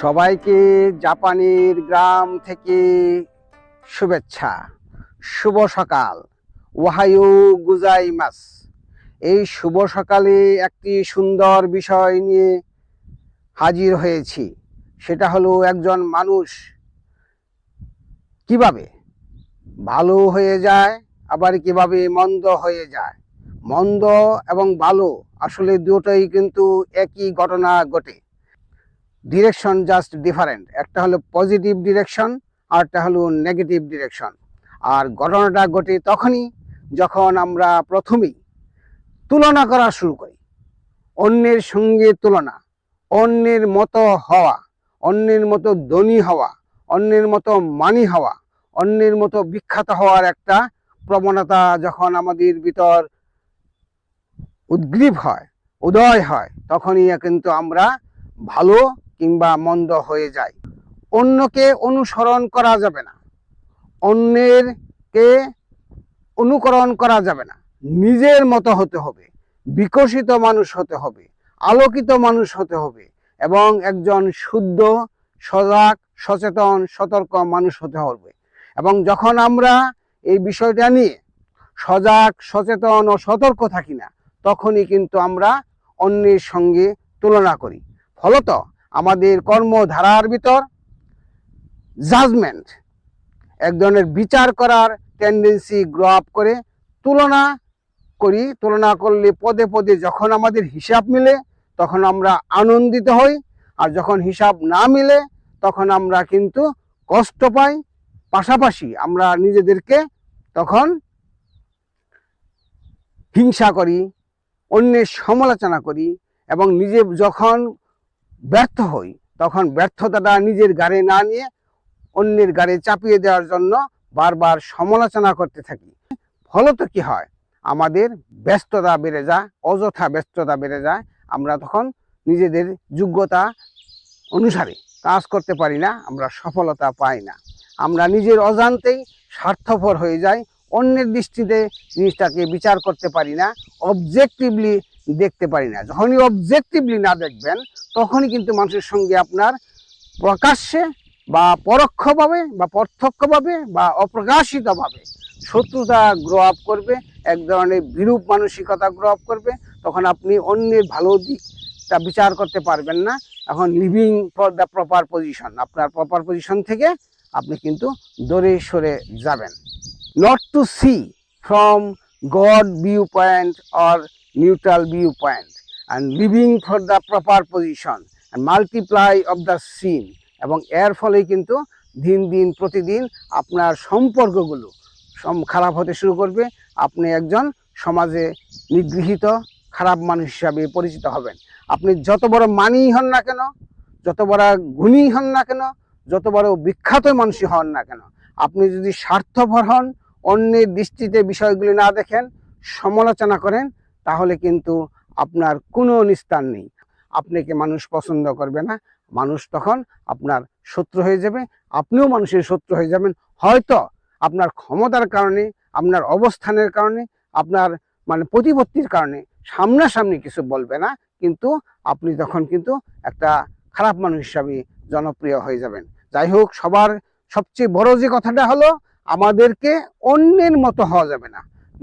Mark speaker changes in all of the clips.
Speaker 1: সবাইকে জাপানের গ্রাম থেকে শুভেচ্ছা। শুভ সকাল। ওহায়ু গুজাইমাস। এই শুভ সকালে একটি সুন্দর বিষয় নিয়ে হাজির হয়েছি। সেটা হলো একজন মানুষ কীভাবে ভালো হয়ে যায়, আবার কীভাবে মন্দ হয়ে যায়। মন্দ এবং ভালো আসলে দুটোই কিন্তু একই ঘটনা ঘটে। ডিরেকশন জাস্ট ডিফারেন্ট একটা হলো পজিটিভ ডিরেকশন আর একটা হলো নেগেটিভ ডিরেকশন আর ঘটনাটা ঘটে তখনই যখন আমরা প্রথমেই তুলনা করা শুরু করি। অন্যের সঙ্গে তুলনা, অন্যের মতো হওয়া, অন্যের মতো ধনী হওয়া, অন্যের মতো মানি হওয়া, অন্যের মতো বিখ্যাত হওয়ার একটা প্রবণতা যখন আমাদের ভিতর উদ্গ্রীব হয়, উদয় হয়, তখনই কিন্তু আমরা ভালো কিংবা মন্দ হয়ে যায়। অন্যকে অনুসরণ করা যাবে না। অন্যের কে অনুকরণ করা যাবে না। নিজের মতো হতে হবে, বিকশিত মানুষ হতে হবে, আলোকিত মানুষ হতে হবে এবং একজন শুদ্ধ, সজাগ, সচেতন, সতর্ক মানুষ হতে হবে। এবং যখন আমরা এই বিষয়টা নিয়ে সজাগ, সচেতন ও সতর্ক থাকি না, তখনই কিন্তু আমরা অন্যের সঙ্গে তুলনা করি। ফলত আমাদের কর্মধারার ভিতর জাজমেন্ট এক ধরনের বিচার করার টেন্ডেন্সি গ্রো আপ করে তুলনা করি, তুলনা করলে পদে পদে যখন আমাদের হিসাব মিলে, তখন আমরা আনন্দিত হই, আর যখন হিসাব না মিলে, তখন আমরা কিন্তু কষ্ট পাই। পাশাপাশি আমরা নিজেদেরকে তখন হিংসা করি, অন্যের সমালোচনা করি এবং নিজে যখন ব্যর্থ হই, তখন ব্যর্থতাটা নিজের গাড়ে না নিয়ে অন্যের গাড়ে চাপিয়ে দেওয়ার জন্য বারবার সমালোচনা করতে থাকি। ফলত কি হয়? আমাদের ব্যস্ততা বেড়ে যায়, অযথা ব্যস্ততা বেড়ে যায়। আমরা তখন নিজেদের যোগ্যতা অনুসারে কাজ করতে পারি না, আমরা সফলতা পাই না। আমরা নিজের অজান্তেই স্বার্থপর হয়ে যাই, অন্যের দৃষ্টিতে জিনিসটাকে বিচার করতে পারি না অবজেক্টিভলি দেখতে পারি না। যখনই অবজেক্টিভলি না দেখবেন, তখনই কিন্তু মানুষের সঙ্গে আপনার প্রকাশ্যে বা পরোক্ষভাবে বা প্রত্যক্ষভাবে বা অপ্রকাশিতভাবে শত্রুতা গ্রো আপ করবে, এক ধরনের বিরূপ মানসিকতা গ্রো আপ করবে, তখন আপনি অন্যের ভালো দিকটা বিচার করতে পারবেন না। এখন living for the proper position আপনার প্রপার পজিশন থেকে আপনি কিন্তু দূরে সরে যাবেন। Not to see from god view point or view point and living for the proper position and multiply of the scene এবং এর ফলে কিন্তু দিন দিন প্রতিদিন আপনার সম্পর্কগুলো সম খারাপ হতে শুরু করবে। আপনি একজন সমাজে নিগৃহীত খারাপ মানুষ হিসাবে পরিচিত হবেন। আপনি যত বড় মানি হন না কেন, যত বড় গুণী হন না কেন, যত বড় বিখ্যাত মানুষই হন না কেন, আপনি যদি স্বার্থপর হন, অন্যের দৃষ্টিতে বিষয়গুলি না দেখেন, সমালোচনা করেন তাহলে কিন্তু আপনার কোনো নিস্তার নেই। আপনাকে মানুষ পছন্দ করবে না, মানুষ তখন আপনার শত্রু হয়ে যাবে, আপনিও মানুষের শত্রু হয়ে যাবেন। হয়তো আপনার ক্ষমতার কারণে, আপনার অবস্থানের কারণে, আপনার মানে প্রতিপত্তির কারণে সামনাসামনি কিছু বলবে না, কিন্তু আপনি তখন কিন্তু একটা খারাপ মানুষ হিসাবে জনপ্রিয় হয়ে যাবেন। যাই হোক, সবার সবচেয়ে বড় যে কথাটা হলো, আমাদেরকে অন্যের মতো হওয়া যাবে না।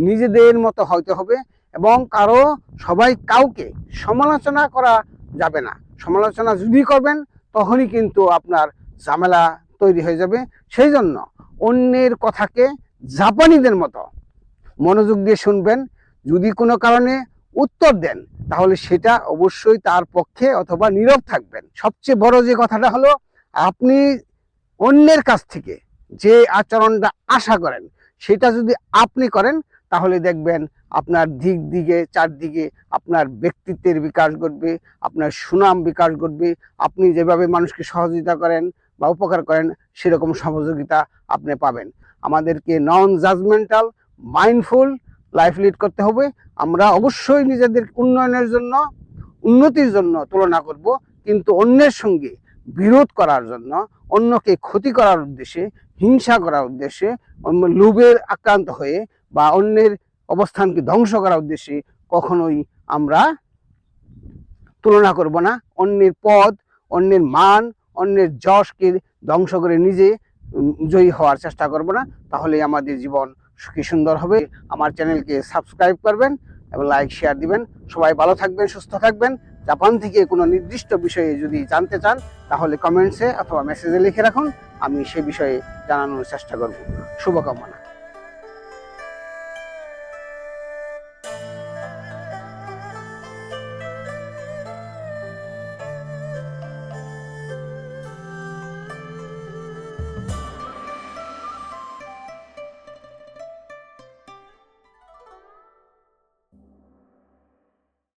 Speaker 1: নিজেদের মতো হইতে হবে এবং কারও সবাই কাউকে সমালোচনা করা যাবে না। সমালোচনা যদি করবেন, তখনই কিন্তু আপনার ঝামেলা তৈরি হয়ে যাবে। সেই জন্য অন্যের কথাকে জাপানিদের মতো মনোযোগ দিয়ে শুনবেন। যদি কোনো কারণে উত্তর দেন, তাহলে সেটা অবশ্যই তার পক্ষে অথবা নীরব থাকবেন। সবচেয়ে বড় যে কথাটা হলো, আপনি অন্যের কাছ থেকে যে আচরণটা আশা করেন, সেটা যদি আপনি করেন তাহলে দেখবেন আপনার দিক দিকে, চারদিকে আপনার ব্যক্তিত্বের বিকাশ ঘটবে, আপনার সুনাম বিকাশ ঘটবে। আপনি যেভাবে মানুষকে সহযোগিতা করেন বা উপকার করেন, সেরকম সহযোগিতা আপনি পাবেন। আমাদেরকে non judgemental mindful life lead করতে হবে। আমরা অবশ্যই নিজেদের উন্নয়নের জন্য, উন্নতির জন্য তুলনা করব। কিন্তু অন্যের সঙ্গে বিরোধ করার জন্য, অন্যকে ক্ষতি করার উদ্দেশ্যে, হিংসা করার উদ্দেশ্যে লোভের আক্রান্ত হয়ে বা অন্যের অবস্থানকে ধ্বংস করার উদ্দেশ্যে কখনোই আমরা তুলনা করব না। অন্যের পদ অন্যের মান, অন্যের যশকে ধ্বংস করে নিজে জয়ী হওয়ার চেষ্টা করব না। তাহলে আমাদের জীবন সুখী সুন্দর হবে। আমার চ্যানেলকে সাবস্ক্রাইব করবেন এবং লাইক, শেয়ার দিবেন। সবাই ভালো থাকবেন, সুস্থ থাকবেন। জাপান থেকে কোনো নির্দিষ্ট বিষয়ে যদি জানতে চান, তাহলে কমেন্টসে অথবা মেসেজে লিখে রাখুন। আমি সে বিষয়ে জানানোর চেষ্টা করব। শুভকামনা।